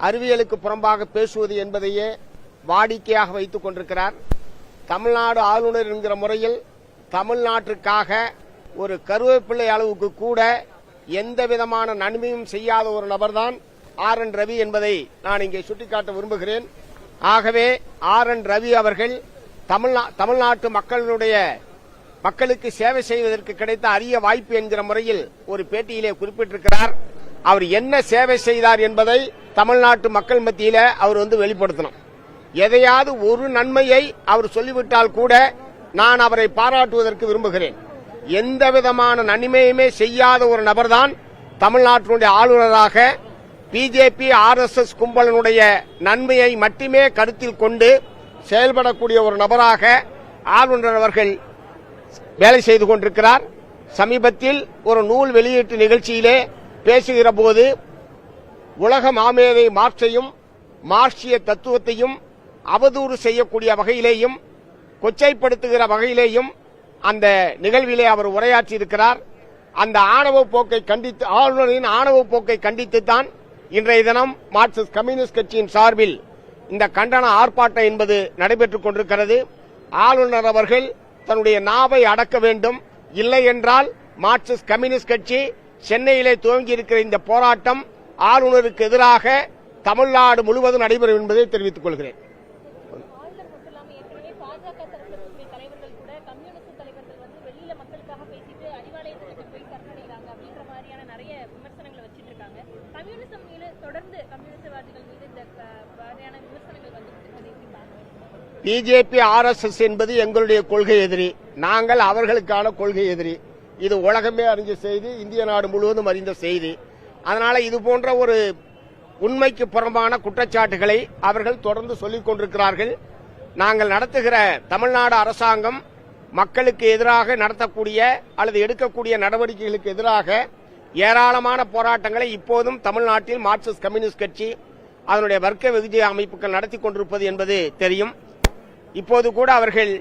அறிவியலுக்கு புறம்பாக பேசுவது என்பதையே வாடிக்கையாக வைத்துக் கொண்டிருக்கிறார். தமிழ்நாடு ஆளுநர் என்கிற முறையில் தமிழ்நாட்டிற்காக ஒரு கருவேப்பிள்ளை அளவுக்கு கூட எந்த விதமான நன்மையும் செய்யாத ஒரு நபர்தான் ஆர் என் ரவி என்பதை நான் இங்கே சுட்டிக்காட்ட விரும்புகிறேன். ஆகவே ஆர் என் ரவி அவர்கள் தமிழ்நா- தமிழ்நாட்டு மக்களுடைய மக்களுக்கு சேவை செய்வதற்கு கிடைத்த அரிய வாய்ப்பு என்கிற முறையில் ஒரு பேட்டியிலே குறிப்பிட்டிருக்கிறார். அவர் என்ன சேவை செய்தார் என்பதை தமிழ்நாட்டு மக்கள் மத்தியில அவர் வந்து வெளிப்படுத்தணும். எதையாவது ஒரு நன்மையை அவர் சொல்லிவிட்டால் கூட நான் அவரை பாராட்டுவதற்கு விரும்புகிறேன். எந்த விதமான நன்மையுமே செய்யாத ஒரு நபர்தான் தமிழ்நாட்டினுடைய ஆளுநராக பிஜேபி ஆர்எஸ்எஸ் கும்பலனுடைய நன்மையை மட்டுமே கருத்தில் கொண்டு செயல்படக்கூடிய ஒரு நபராக ஆளுநர் அவர்கள் வேலை செய்து கொண்டிருக்கிறார். சமீபத்தில் ஒரு நூல் வெளியீட்டு நிகழ்ச்சியிலே பேசுகிற போது உலக மாமேதை மார்க்சையும் மார்க்சிய தத்துவத்தையும் அவதூறு செய்யக்கூடிய வகையிலேயும் கொச்சைப்படுத்துகிற வகையிலேயும் அந்த நிகழ்விலே அவர் உரையாற்றியிருக்கிறார். அந்த ஆணவ போக்கை கண்டித்து ஆளுநரின் ஆணவ போக்கை கண்டித்துத்தான் இன்றைய தினம் மார்க்சிஸ்ட் கம்யூனிஸ்ட் கட்சியின் சார்பில் இந்த கண்டன ஆர்ப்பாட்டம் என்பது நடைபெற்றுக் கொண்டிருக்கிறது. ஆளுநர் அவர்கள் தன்னுடைய நாவை அடக்க வேண்டும். இல்லை என்றால் மார்க்சிஸ்ட் கம்யூனிஸ்ட் கட்சி சென்னையிலே துவங்கி இருக்கிற இந்த போராட்டம் ஆளுநருக்கு எதிராக தமிழ்நாடு முழுவதும் நடைபெறும் என்பதை தெரிவித்துக் கொள்கிறேன். பிஜேபி ஆர்எஸ்எஸ் என்பது எங்களுடைய கொள்கை எதிரி. நாங்கள் அவர்களுக்கான கொள்கை எதிரி. இது உலகமே அறிஞ்ச செய்தி இந்திய நாடு முழுவதும் அறிந்த செய்தி. அதனால இது போன்ற ஒரு உண்மைக்கு புறம்பான குற்றச்சாட்டுகளை அவர்கள் தொடர்ந்து சொல்லிக் கொண்டிருக்கிறார்கள். நாங்கள் நடத்துகிற தமிழ்நாடு அரசாங்கம் மக்களுக்கு எதிராக நடத்தக்கூடிய அல்லது எடுக்கக்கூடிய நடவடிக்கைகளுக்கு எதிராக ஏராளமான போராட்டங்களை இப்போதும் தமிழ்நாட்டில் மார்க்சிஸ்ட் கம்யூனிஸ்ட் கட்சி அதனுடைய வர்க்க வெகுஜய அமைப்புகள் நடத்தி கொண்டிருப்பது என்பது தெரியும். இப்போது கூட அவர்கள்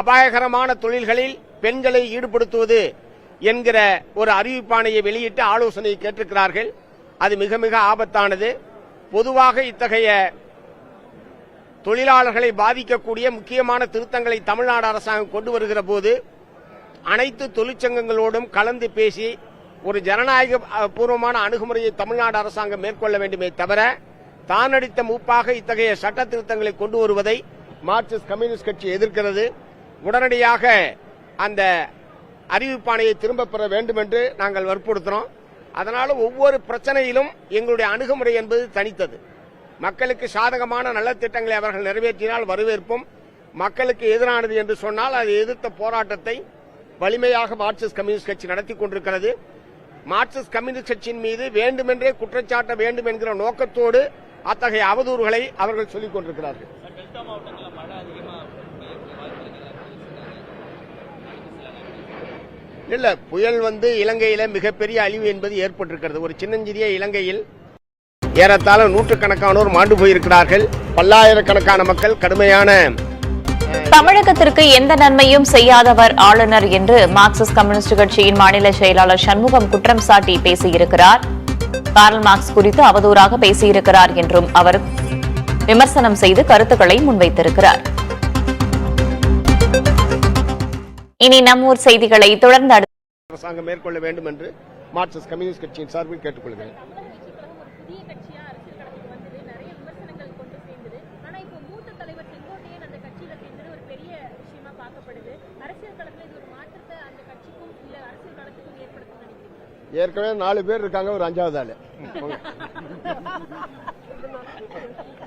அபாயகரமான தொழில்களில் பெண்களை ஈடுபடுத்துவது என்கிற ஒரு அறிவிப்பாணையை வெளியிட்டு ஆலோசனை கேட்டிருக்கிறார்கள். அது மிக மிக ஆபத்தானது. பொதுவாக இத்தகைய தொழிலாளர்களை பாதிக்கக்கூடிய முக்கியமான திருத்தங்களை தமிழ்நாடு அரசாங்கம் கொண்டு வருகிற போது அனைத்து தொழிற்சங்கங்களோடும் கலந்து பேசி ஒரு ஜனநாயக பூர்வமான அணுகுமுறையை தமிழ்நாடு அரசாங்கம் மேற்கொள்ள வேண்டுமே தவிர தானடித்த மூப்பாக இத்தகைய சட்ட திருத்தங்களை கொண்டு வருவதை மார்க்சிஸ்ட் கம்யூனிஸ்ட் கட்சி எதிர்க்கிறது. உடனடியாக அந்த அறிவிப்பாணையை திரும்பப் பெற வேண்டும் என்று நாங்கள் வற்புறுத்துறோம். அதனால ஒவ்வொரு பிரச்சனையிலும் எங்களுடைய அணுகுமுறை என்பது தனித்தது. மக்களுக்கு சாதகமான நல்ல திட்டங்களை அவர்கள் நிறைவேற்றினால் வரவேற்போம். மக்களுக்கு எதிரானது என்று சொன்னால் அதை எதிர்த்த போராட்டத்தை வலிமையாக மார்க்சிஸ்ட் கம்யூனிஸ்ட் கட்சி நடத்தி கொண்டிருக்கிறது. மார்க்சிஸ்ட் கம்யூனிஸ்ட் கட்சியின் மீது வேண்டுமென்றே குற்றச்சாட்ட வேண்டும் என்கிற நோக்கத்தோடு அத்தகைய அவதூறுகளை அவர்கள் சொல்லிக் கொண்டிருக்கிறார்கள். இல்ல புயல் வந்து இலங்கையில மிகப்பெரிய அழிவு என்பது ஏற்பட்டிருக்கிறது. ஒரு சின்னஞ்சிறிய இலங்கையில் ஏறத்தாழ நூற்றுக்கணக்கானோர் மாண்டு போயிருக்கிறார்கள். பல்லாயிரக்கணக்கான மக்கள் கடுமையான தமிழகத்திற்கு எந்த நன்மையும் செய்யாதவர் ஆளுநர் என்று மார்க்சிஸ்ட் கம்யூனிஸ்ட் கட்சியின் மாநில செயலாளர் சண்முகம் குற்றம் சாட்டி பேசியிருக்கிறார். கார்ல் மார்க்ஸ் குறித்து அவதூறாக பேசியிருக்கிறார் என்றும் அவர் விமர்சனம் செய்து கருத்துக்களை முன்வைத்திருக்கிறார். இனி நம்மூர் செய்திகளை தொடர்ந்து அடுத்த அரசாங்கம் மேற்கொள்ள வேண்டும் என்று மார்க்சிஸ்ட் கம்யூனிஸ்ட் கட்சியின் சார்பில் கேட்டுக்கொள்கிறேன். தமிழக வெற்றிக் கழகம் ஒரு புதிய கட்சியா அரசியல் களத்துக்கு வந்தது நிறைய விமர்சனங்கள் கொண்டு சேர்ந்தது ஆனா இப்போ மூத்த தலைவர் செங்கோட்டையன் அந்த கட்சியில சேர்ந்தது ஒரு பெரிய விஷயமா பார்க்கப்படுது அரசியல் களத்துல இது ஒரு மாற்றத்தை அந்த கட்சிக்கும் இல்ல அரசியல் களத்துக்கும் ஏற்படுத்தும் நினைக்கிறீங்க ஏற்கனவே நாலு பேர் இருக்காங்க ஒரு அஞ்சாவது ஆளு.